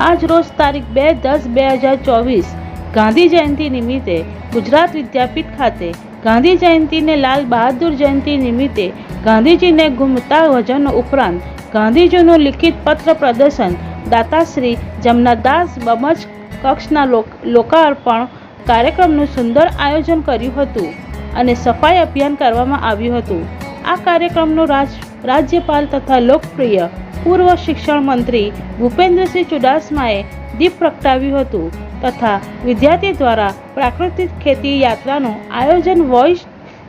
આજ રોજ તારીખ બે દસ બે હજાર ચોવીસ, ગાંધી જયંતિ નિમિત્તે ગુજરાત વિદ્યાપીઠ ખાતે ગાંધી જયંતિને લાલ બહાદુર જયંતિ નિમિત્તે ગાંધીજીને ઘૂમતા વજનો ઉપરાંત ગાંધીજીનું લિખિત પત્ર પ્રદર્શન દાતાશ્રી જમનાદાસ બમજ કક્ષના લોક- લોકાર્પણ કાર્યક્રમનું સુંદર આયોજન કર્યું હતું અને સફાઈ અભિયાન કરવામાં આવ્યું હતું. આ કાર્યક્રમનો રાજ, રાજ્યપાલ તથા લોકપ્રિય પૂર્વ શિક્ષણ મંત્રી ભૂપેન્દ્રસિંહ ચુડાસમાએ દીપ પ્રગટાવ્યું હતું તથા વિદ્યાર્થી દ્વારા પ્રાકૃતિક ખેતી યાત્રાનું આયોજન વોઇસ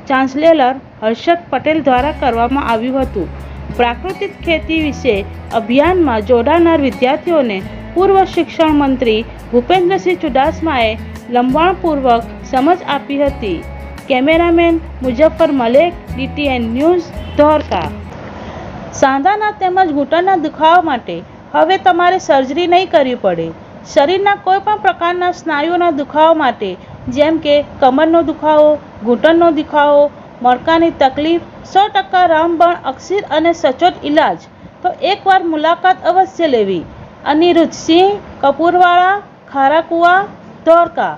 ચાન્સેલર હર્ષદ પટેલ દ્વારા કરવામાં આવ્યું હતું. પ્રાકૃતિક ખેતી વિશે અભિયાનમાં જોડાનાર વિદ્યાર્થીઓને પૂર્વ શિક્ષણ મંત્રી ભૂપેન્દ્રસિંહ ચુડાસમાએ લંબાણપૂર્વક સમજ આપી હતી. Cameraman Muzaffar Malek, DTN news Dholka સાંધાના તેમજ ઘૂંટણના દુખાવા માટે હવે તમારે સર્જરી નહીં કરવી પડે. શરીરના કોઈ પણ પ્રકારના સ્નાયુઓના દુખાવા માટે, જેમ કે કમરનો દુખાવો, ઘૂંટણનો દુખાવો, મણકાની તકલીફ, સો ટકા રામબણ અક્ષીર અને સચોટ ઇલાજ તો એકવાર મુલાકાત અવશ્ય લેવી. અનિરુદ્ધ સિંહ, કપૂરવાળા, ખારાકુવા ધોરકા